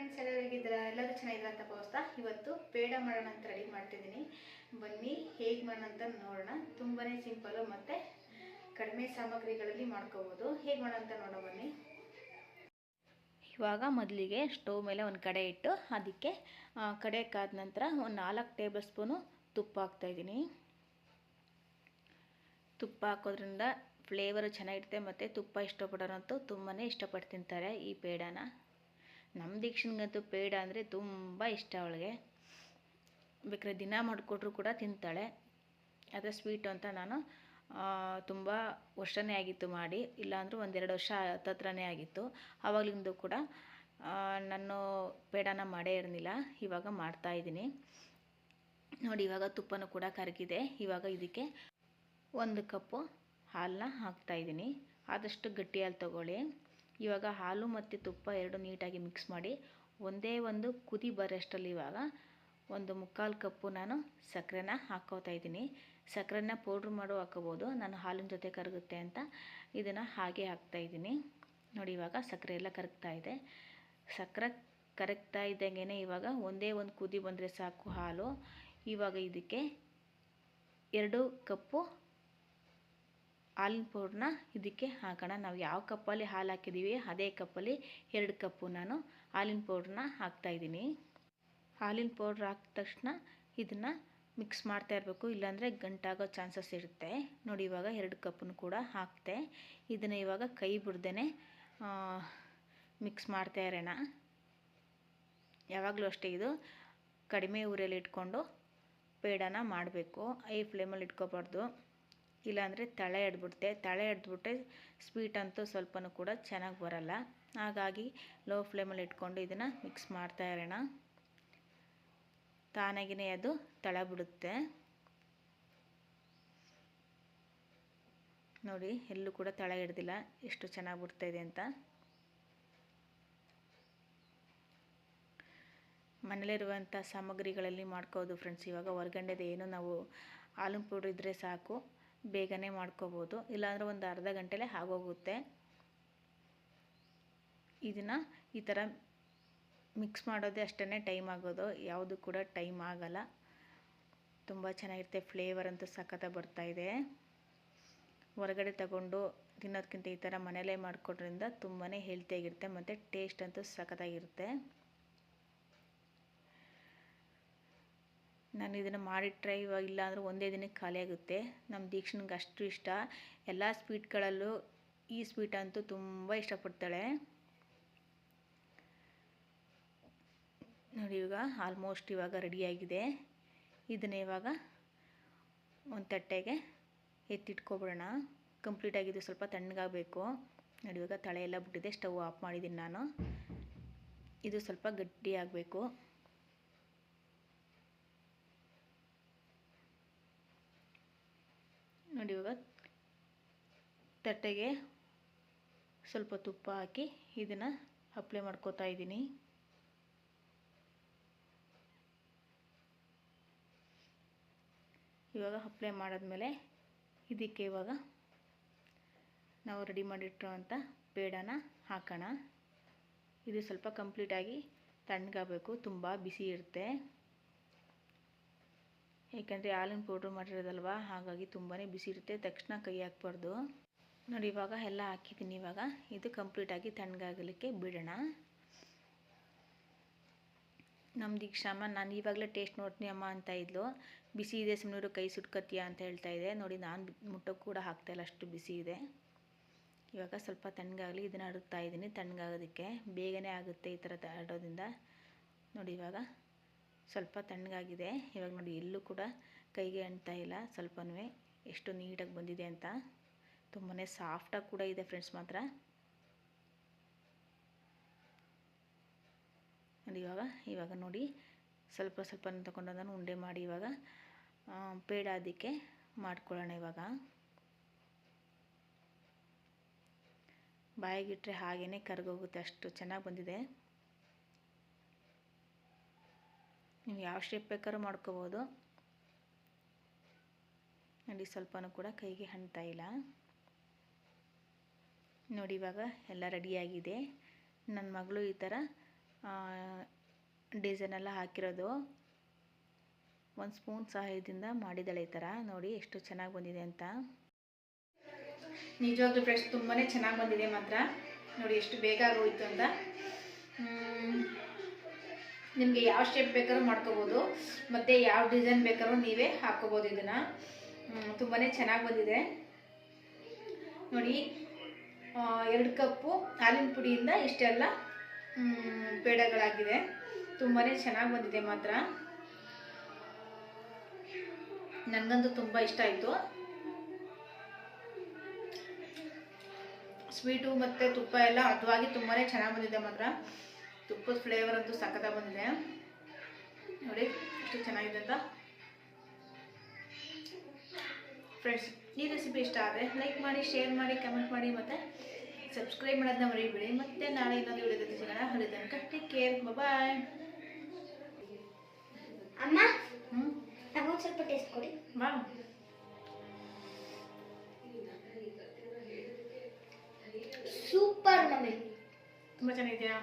Friends ಎಲ್ಲರೂ ಎಲ್ಲರೂ ಚೆನ್ನಾಗಿದ್ದೀರಾ ಅಂತ ಭಾವಿಸ್ತಾ ಇವತ್ತು ಪೇಡ ಮಾಡೋಣ ಅಂತ ರೆಡಿ ಮಾಡ್ತಿದ್ದೀನಿ. ಬನ್ನಿ, ಹೇಗೆ ಮಾಡೋಣ ಅಂತ ನೋಡೋಣ. ತುಂಬಾ ಸಿಂಪಲ್ಲು ಮತ್ತು ಕಡಿಮೆ ಸಾಮಗ್ರಿಗಳಲ್ಲಿ ಮಾಡ್ಕೋಬೋದು. ಹೇಗೆ ಮಾಡೋಣ ಅಂತ ನೋಡೋ ಬನ್ನಿ. ಇವಾಗ ಮೊದಲಿಗೆ ಸ್ಟವ್ ಮೇಲೆ ಒಂದು ಕಡೆ ಇಟ್ಟು ಅದಕ್ಕೆ ಕಡೆ ಕಾದ ನಂತರ ಒಂದು ನಾಲ್ಕು ಟೇಬಲ್ ಸ್ಪೂನು ತುಪ್ಪ ಹಾಕ್ತಾಯಿದ್ದೀನಿ ತುಪ್ಪ ಹಾಕೋದ್ರಿಂದ ಫ್ಲೇವರು ಚೆನ್ನಾಗಿರುತ್ತೆ ಮತ್ತು ತುಪ್ಪ ಇಷ್ಟಪಡೋರಂತೂ ತುಂಬಾ ಇಷ್ಟಪಟ್ಟು ತಿಂತಾರೆ ಈ ಪೇಡನ. ನಮ್ಮ ದೀಕ್ಷನ್ಗಂತೂ ಪೇಡ ಅಂದರೆ ತುಂಬ ಇಷ್ಟ ಅವಳಿಗೆ. ಬೇಕಾದ್ರೆ ದಿನ ಮಾಡಿಕೊಟ್ರು ಕೂಡ ತಿಂತಾಳೆ. ಆದರೆ ಸ್ವೀಟು ಅಂತ ನಾನು ತುಂಬ ವರ್ಷನೇ ಆಗಿತ್ತು ಮಾಡಿ. ಇಲ್ಲಾಂದ್ರೂ ಒಂದೆರಡು ವರ್ಷ ಹತ್ತತ್ರನೇ ಆಗಿತ್ತು. ಆವಾಗಲಿಂದ ಕೂಡ ನಾನು ಪೇಡನ ಮಾಡೇ ಇರಲಿಲ್ಲ. ಇವಾಗ ಮಾಡ್ತಾಯಿದ್ದೀನಿ ನೋಡಿ, ಇವಾಗ ತುಪ್ಪನೂ ಕೂಡ ಕರಗಿದೆ. ಇವಾಗ ಇದಕ್ಕೆ ಒಂದು ಕಪ್ಪು ಹಾಲನ್ನ ಹಾಕ್ತಾಯಿದ್ದೀನಿ ಆದಷ್ಟು ಗಟ್ಟಿ ಹಾಲು ತಗೊಳ್ಳಿ. ಇವಾಗ ಹಾಲು ಮತ್ತು ತುಪ್ಪ ಎರಡು ನೀಟಾಗಿ ಮಿಕ್ಸ್ ಮಾಡಿ ಒಂದೇ ಒಂದು ಕುದಿ ಬರೋಷ್ಟರಲ್ಲಿ ಇವಾಗ ಒಂದು ಮುಕ್ಕಾಲು ಕಪ್ಪು ನಾನು ಸಕ್ಕರೆನ ಹಾಕ್ಕೋತಾ ಇದ್ದೀನಿ. ಸಕ್ಕರೆನ ಪೌಡ್ರ್ ಮಾಡು ಹಾಕೋಬೋದು ನಾನು ಹಾಲಿನ ಜೊತೆ ಕರಗುತ್ತೆ ಅಂತ ಇದನ್ನು ಹಾಗೆ ಹಾಕ್ತಾಯಿದ್ದೀನಿ ನೋಡಿ ಇವಾಗ ಸಕ್ಕರೆ ಎಲ್ಲ ಕರಗ್ತಾ ಇದೆ. ಸಕ್ಕರೆ ಕರಗ್ತಾ ಇದ್ದಂಗೆ ಇವಾಗ ಒಂದೇ ಒಂದು ಕುದಿ ಬಂದರೆ ಸಾಕು ಹಾಲು. ಇವಾಗ ಇದಕ್ಕೆ ಎರಡು ಕಪ್ಪು ಹಾಲಿನ ಪೌಡ್ರನ್ನ ಇದಕ್ಕೆ ಹಾಕೋಣ. ನಾವು ಯಾವ ಕಪ್ಪಲ್ಲಿ ಹಾಲು ಹಾಕಿದ್ದೀವಿ ಅದೇ ಕಪ್ಪಲ್ಲಿ ಎರಡು ಕಪ್ಪು ನಾನು ಹಾಲಿನ ಪೌಡ್ರನ್ನ ಹಾಕ್ತಾಯಿದ್ದೀನಿ ಹಾಲಿನ ಪೌಡ್ರ್ ಹಾಕಿದ ತಕ್ಷಣ ಇದನ್ನು ಮಿಕ್ಸ್ ಮಾಡ್ತಾ ಇರಬೇಕು. ಇಲ್ಲಾಂದರೆ ಗಂಟಾಗೋ ಚಾನ್ಸಸ್ ಇರುತ್ತೆ. ನೋಡಿ, ಇವಾಗ ಎರಡು ಕಪ್ಪನ್ನು ಕೂಡ ಹಾಕ್ತೆ. ಇದನ್ನು ಇವಾಗ ಕೈ ಬಿಡ್ದೇ ಮಿಕ್ಸ್ ಮಾಡ್ತಾ ಇರೋಣ. ಯಾವಾಗಲೂ ಅಷ್ಟೇ ಇದು. ಕಡಿಮೆ ಊರಲ್ಲಿ ಇಟ್ಕೊಂಡು ಪೇಡನ ಮಾಡಬೇಕು. ಐ ಫ್ಲೇಮಲ್ಲಿ ಇಟ್ಕೋಬಾರ್ದು. ಇಲ್ಲಾಂದರೆ ತಳೆ ಎಡ್ಬಿಡುತ್ತೆ. ತಳೆ ಎಡ್ಬಿಟ್ರೆ ಸ್ವೀಟ್ ಅಂತೂ ಸ್ವಲ್ಪನೂ ಕೂಡ ಚೆನ್ನಾಗಿ ಬರಲ್ಲ. ಹಾಗಾಗಿ ಲೋ ಫ್ಲೇಮಲ್ಲಿ ಇಟ್ಕೊಂಡು ಇದನ್ನು ಮಿಕ್ಸ್ ಮಾಡ್ತಾ ಇರೋಣ. ತಾನಾಗಿನೇ ಅದು ತಳ ಬಿಡುತ್ತೆ ನೋಡಿ, ಎಲ್ಲೂ ಕೂಡ ತಳ ಹಿಡ್ದಿಲ್ಲ ಎಷ್ಟು ಚೆನ್ನಾಗಿ ಬಿಡ್ತಾಯಿದೆ ಅಂತ. ಮನೇಲಿರುವಂಥ ಸಾಮಗ್ರಿಗಳಲ್ಲಿ ಮಾಡ್ಕೋದು ಫ್ರೆಂಡ್ಸ್ ಇವಾಗ ಹೊರ್ಗಡೆದು ಏನು ನಾವು ಹಾಲಿನ ಪೌಡ್ರ್ ಇದ್ದರೆ ಸಾಕು. ಬೇಗನೆ ಮಾಡ್ಕೋಬೋದು. ಇಲ್ಲಾಂದರೆ ಒಂದು ಅರ್ಧ ಗಂಟೆಲೇ ಆಗೋಗುತ್ತೆ. ಇದನ್ನು ಈ ಥರ ಮಿಕ್ಸ್ ಮಾಡೋದೇ ಅಷ್ಟೇ ಟೈಮ್ ಆಗೋದು. ಯಾವುದು ಕೂಡ ಟೈಮ್ ಆಗಲ್ಲ. ತುಂಬ ಚೆನ್ನಾಗಿರುತ್ತೆ. ಫ್ಲೇವರ್ ಅಂತೂ ಸಖತ್ತಾಗಿ ಬರ್ತಾಯಿದೆ ಹೊರಗಡೆ ತಗೊಂಡು ತಿನ್ನೋದಕ್ಕಿಂತ ಈ ಥರ ಮನೇಲೇ ಮಾಡ್ಕೊಡ್ರಿಂದ ತುಂಬಾ ಹೆಲ್ತಿಯಾಗಿರುತ್ತೆ ಮತ್ತು ಟೇಸ್ಟ್ ಅಂತೂ ಸಖತ್ತಾಗಿರುತ್ತೆ ನಾನು ಇದನ್ನು ಮಾಡಿಟ್ರೆ ಇವಾಗ ಇಲ್ಲಾಂದರೆ ಒಂದೇ ದಿನಕ್ಕೆ ಖಾಲಿಯಾಗುತ್ತೆ ನಮ್ಮ ದೀಕ್ಷನಿಗೆ ಅಷ್ಟು ಇಷ್ಟ. ಎಲ್ಲ ಸ್ವೀಟ್ಗಳಲ್ಲೂ ಈ ಸ್ವೀಟ್ ಅಂತೂ ತುಂಬ ಇಷ್ಟಪಡ್ತಾಳೆ. ನೋಡಿ ಇವಾಗ ಆಲ್ಮೋಸ್ಟ್ ಇವಾಗ ರೆಡಿಯಾಗಿದೆ ಇದನ್ನು ಇವಾಗ ಒಂದು ತಟ್ಟೆಗೆ ಎತ್ತಿಟ್ಕೊಬಿಡೋಣ. ಕಂಪ್ಲೀಟ್ ಆಗಿದೆ, ಸ್ವಲ್ಪ ತಣ್ಣಗಾಗಬೇಕು. ನೋಡಿ ಇವಾಗ ತಳೆ ಎಲ್ಲ ಬಿಟ್ಟಿದೆ, ಸ್ಟವ್ ಆಫ್ ಮಾಡಿದ್ದೀನಿ ನಾನು. ಇದು ಸ್ವಲ್ಪ ಗಟ್ಟಿ ಆಗಬೇಕು ನೋಡಿ ಇವಾಗ ತಟ್ಟೆಗೆ ಸ್ವಲ್ಪ ತುಪ್ಪ ಹಾಕಿ ಇದನ್ನು ಅಪ್ಲೈ ಮಾಡ್ಕೋತಾ ಇದ್ದೀನಿ. ಇವಾಗ ಅಪ್ಲೈ ಮಾಡಿದ್ಮೇಲೆ ಇದಕ್ಕೆ ಇವಾಗ ನಾವು ರೆಡಿ ಮಾಡಿಟ್ಟಿರೋವಂಥ ಪೇಡನ ಹಾಕೋಣ. ಇದು ಸ್ವಲ್ಪ ಕಂಪ್ಲೀಟಾಗಿ ತಣ್ಣಗಾಗಬೇಕು, ತುಂಬ ಬಿಸಿ ಇರುತ್ತೆ. ಏಕೆಂದರೆ ಹಾಲಿನ ಪೌಡ್ರ್ ಮಾಡಿರೋದಲ್ವ? ಹಾಗಾಗಿ ತುಂಬಾ ಬಿಸಿ ಇರುತ್ತೆ. ತಕ್ಷಣ ಕೈ ಹಾಕ್ಬಾರ್ದು. ನೋಡಿ, ಇವಾಗ ಎಲ್ಲ ಹಾಕಿದ್ದೀನಿ ಇವಾಗ. ಇದು ಕಂಪ್ಲೀಟಾಗಿ ತಣ್ಣಗಾಗಲಿಕ್ಕೆ ಬಿಡೋಣ. ನಮ್ದು ಈಗ ಶ್ರಮ. ನಾನು ಇವಾಗಲೇ ಟೇಸ್ಟ್ ನೋಡ್ತೀನಿ ಅಮ್ಮ ಅಂತ ಇದ್ಲು. ಬಿಸಿ ಇದೆ ಸುಮ್ಮನೆ ಕೈ ಸುಟ್ಕತ್ತೀಯ ಅಂತ ಹೇಳ್ತಾ ಇದೆ. ನೋಡಿ, ನಾನು ಮುಟ್ಟೋಕ್ಕೆ ಕೂಡ ಹಾಕ್ತಾಯಿಲ್ಲ ಅಷ್ಟು ಬಿಸಿ ಇದೆ. ಇವಾಗ ಸ್ವಲ್ಪ ತಣ್ಣಗಾಗಲಿ, ಇದನ್ನು ಅಡುಗ್ತಾ ಇದ್ದೀನಿ. ತಣ್ಣಗಾಗೋದಕ್ಕೆ ಬೇಗನೆ ಆಗುತ್ತೆ ಈ ಥರ ಆಡೋದ್ರಿಂದ. ನೋಡಿ, ಇವಾಗ ಸ್ವಲ್ಪ ತಣ್ಣಗಾಗಿದೆ. ಇವಾಗ ನೋಡಿ ಎಲ್ಲೂ ಕೂಡ ಕೈಗೆ ಅಂಟ್ತಾ ಇಲ್ಲ. ಸ್ವಲ್ಪನೂ ಎಷ್ಟು ನೀಟಾಗಿ ಬಂದಿದೆ ಅಂತ. ತುಂಬಾ ಸಾಫ್ಟಾಗಿ ಕೂಡ ಇದೆ ಫ್ರೆಂಡ್ಸ್ ಮಾತ್ರ. ನೋಡಿ ಇವಾಗ ಇವಾಗ ನೋಡಿ ಸ್ವಲ್ಪ ಸ್ವಲ್ಪ ತಗೊಂಡು ನಾನು ಉಂಡೆ ಮಾಡಿ ಇವಾಗ ಪೇಡ ಅದಕ್ಕೆ ಮಾಡ್ಕೊಳ್ಳೋಣ ಇವಾಗ. ಬಾಯಿಗಿಟ್ರೆ ಹಾಗೇ ಕರ್ಗೋಗುತ್ತೆ, ಅಷ್ಟು ಚೆನ್ನಾಗಿ ಬಂದಿದೆ. ನೀವು ಯಾವ ಶೇಪ್ ಬೇಕಾದ್ರೂ ಮಾಡ್ಕೋಬೋದು. ನೋಡಿ, ಸ್ವಲ್ಪನೂ ಕೂಡ ಕೈಗೆ ಹಣ್ತಾ ಇಲ್ಲ. ನೋಡಿ, ಇವಾಗ ಎಲ್ಲ ರೆಡಿಯಾಗಿದೆ ನನ್ನ ಮಗಳು ಈ ಥರ ಡಿಸೈನ್ ಎಲ್ಲ ಹಾಕಿರೋದು. ಒಂದು ಸ್ಪೂನ್ ಸಹಾಯದಿಂದ ಮಾಡಿದ್ದಾಳೆ ಈ ಥರ ನೋಡಿ, ಎಷ್ಟು ಚೆನ್ನಾಗಿ ಬಂದಿದೆ ಅಂತ. ನಿಜವಾಗ್ಲೂ ಫ್ರೆಶ್ ತುಂಬಾ ಚೆನ್ನಾಗಿ ಬಂದಿದೆ ಮಾತ್ರ. ನೋಡಿ, ಎಷ್ಟು ಬೇಗ ಆಗೋಯ್ತು ಅಂತ. ನಿಮಗೆ ಯಾವ ಶೇಪ್ ಬೇಕಾದ್ರೂ ಮಾಡ್ಕೋಬೋದು. ಮತ್ತು ಯಾವ ಡಿಸೈನ್ ಬೇಕಾದ್ರೂ ನೀವೇ ಹಾಕ್ಕೋಬೋದು ಇದನ್ನು. ತುಂಬಾ ಚೆನ್ನಾಗಿ ಬಂದಿದೆ. ನೋಡಿ ಎರಡು ಕಪ್ಪು ಹಾಲಿನ ಪುಡಿಯಿಂದ ಇಷ್ಟೆಲ್ಲ ಪೇಡಗಳಾಗಿದೆ ತುಂಬಾ ಚೆನ್ನಾಗಿ ಬಂದಿದೆ ಮಾತ್ರ. ನನಗಂತೂ ತುಂಬ ಇಷ್ಟ ಆಯಿತು. ಸ್ವೀಟು ಮತ್ತು ತುಪ್ಪ ಎಲ್ಲ ಹದವಾಗಿ ತುಂಬಾ ಚೆನ್ನಾಗಿ ಬಂದಿದೆ ಮಾತ್ರ. ತುಪ್ಪದ ಫ್ಲೇವರ್ ಅಂತೂ ಸಖತ್ತಾಗಿ ಬಂದಿದೆ. ನೋಡಿ ಎಷ್ಟು ಚೆನ್ನಾಗಿದೆ ಅಂತ. ಫ್ರೆಂಡ್ಸ್ ಈ ರೆಸಿಪಿ ಇಷ್ಟ ಆದರೆ ಲೈಕ್ ಮಾಡಿ ಶೇರ್ ಮಾಡಿ ಕಮೆಂಟ್ ಮಾಡಿ ಮತ್ತು ಸಬ್ಸ್ಕ್ರೈಬ್ ಮಾಡೋದನ್ನ ಮರಿಬೇಡಿ. ಮತ್ತೆ ನಾಳೆ ಇನ್ನೊಂದು ವಿಡಿಯೋದಲ್ಲಿ ಸಿಗೋಣ. ಅಲ್ಲಿ ತನಕ ಟೇಕ್ ಕೇರ್ ಬಾಯ್ ಅಮ್ಮ ಹ್ಞೂ ಸ್ವಲ್ಪ ಟೇಸ್ಟ್ ಕೊಡಿ. ಬಾ. Super mummy. ತುಂಬ ಚೆನ್ನಾಗಿದೆಯಾ?